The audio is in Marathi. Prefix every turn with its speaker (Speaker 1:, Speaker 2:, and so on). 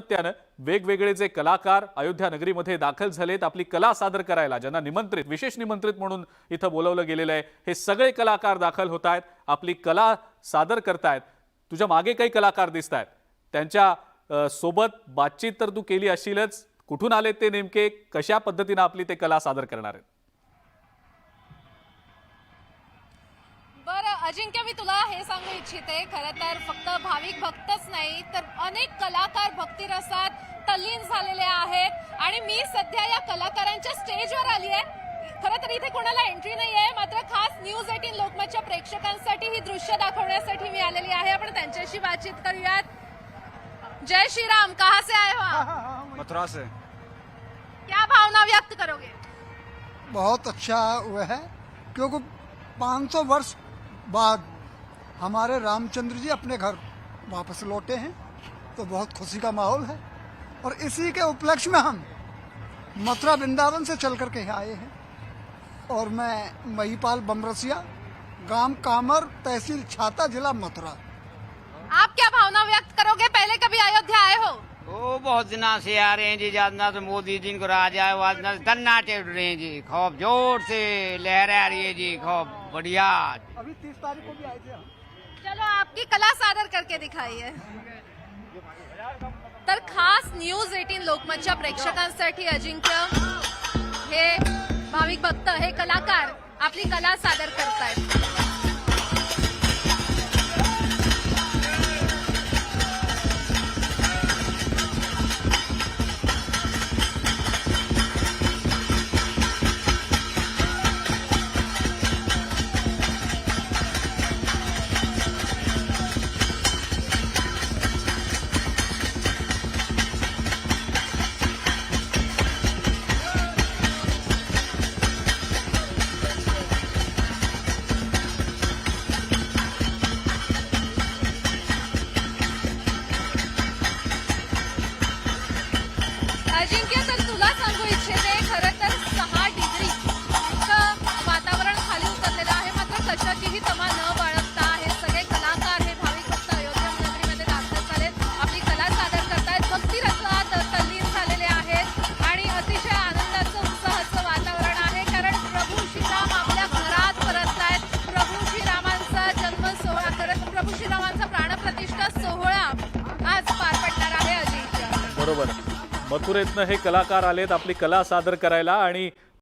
Speaker 1: सातत्यानं वेगवेगळे जे कलाकार अयोध्या नगरीमध्ये दाखल झालेत आपली कला सादर करायला ज्यांना निमंत्रित विशेष निमंत्रित म्हणून इथं बोलवलं गेलेलं आहे हे सगळे कलाकार दाखल होत आहेत आपली कला सादर करतायत तुझ्या मागे काही कलाकार दिसत आहेत. त्यांच्यासोबत बातचीत तर तू केली असशीलच. कुठून आले ते नेमके? कशा पद्धतीनं आपली ते कला सादर करणार आहेत?
Speaker 2: अजिंक्य मी तुला हे सांगू इच्छिते खरं तर फक्त भाविक भक्तच नाही तर अनेक कलाकार भक्तिरसात तल्लीन झालेले आहेत. आणि मी सध्या या कलाकारांच्या स्टेजवर आली आहे. खरं तर इथे कोणाला एंट्री नाही आहे मात्र खास न्यूज एटीन लोकमतच्या प्रेक्षकांसाठी ही दृश्य दाखवण्यासाठी मी आलेली आहे. आपण त्यांच्याशी बातचीत करूयात. जय श्री राम कहा से आए हो आप?
Speaker 3: मथुरा से
Speaker 2: क्या भावना व्यक्त करोगे?
Speaker 4: बहुत अच्छा हुआ है क्योंकि 500 वर्ष बाद हमारे रामचंद्र जी अपने घर वापस लौटे हैं तो बहुत खुशी का माहौल है। और इसी के उपलक्ष्य में हम मथुरा वृंदावन से चल करके आए हैं। और मैं महीपाल बमरसिया, गाँव कामर तहसील छाता जिला मथुरा।
Speaker 2: आप क्या भावना व्यक्त करोगे? पहले कभी अयोध्या
Speaker 3: बहुत दिना से आ रहे हैं जी जातना से मोदी जी को राजा वाजना कन्नाटे उड़ रहे हैं जी खूब ज़ोर से लहर आ रही है जी खूब बढ़िया।
Speaker 4: अभी तीस तारीख को भी आए थे
Speaker 2: चलो आपकी कला सादर करके दिखाइए। तर खास न्यूज़ एटीन लोकमतच्या प्रेक्षकांसाठी अजिंक्य हे भाविक भक्त हे कलाकार आपली कला सादर करतायत. अजिंक्य तर तुला सांगू इच्छिते खरं तर सहा डिग्री इतकं वातावरण खाली उतरलेलं आहे. मात्र कशाचीही तमा न बाळगता हे सगळे कलाकार हे भाविक भक्त अयोध्या नगरीमध्ये दाखल झालेत. आपली कला सादर करतायत. भक्ती रसात तल्लीन झालेले आहेत. आणि अतिशय आनंदाचं उत्साहाचं वातावरण आहे. कारण प्रभू श्रीराम आपल्या घरात परततायत. प्रभू श्रीरामांचा जन्म सोहळा करत प्रभू श्रीरामांचा प्राणप्रतिष्ठा सोहळा आज पार पडणार आहे अजिंक्य.
Speaker 1: बरोबर. मथुरेतनं हे कलाकार आलेत आपली कला सादर करायला आणि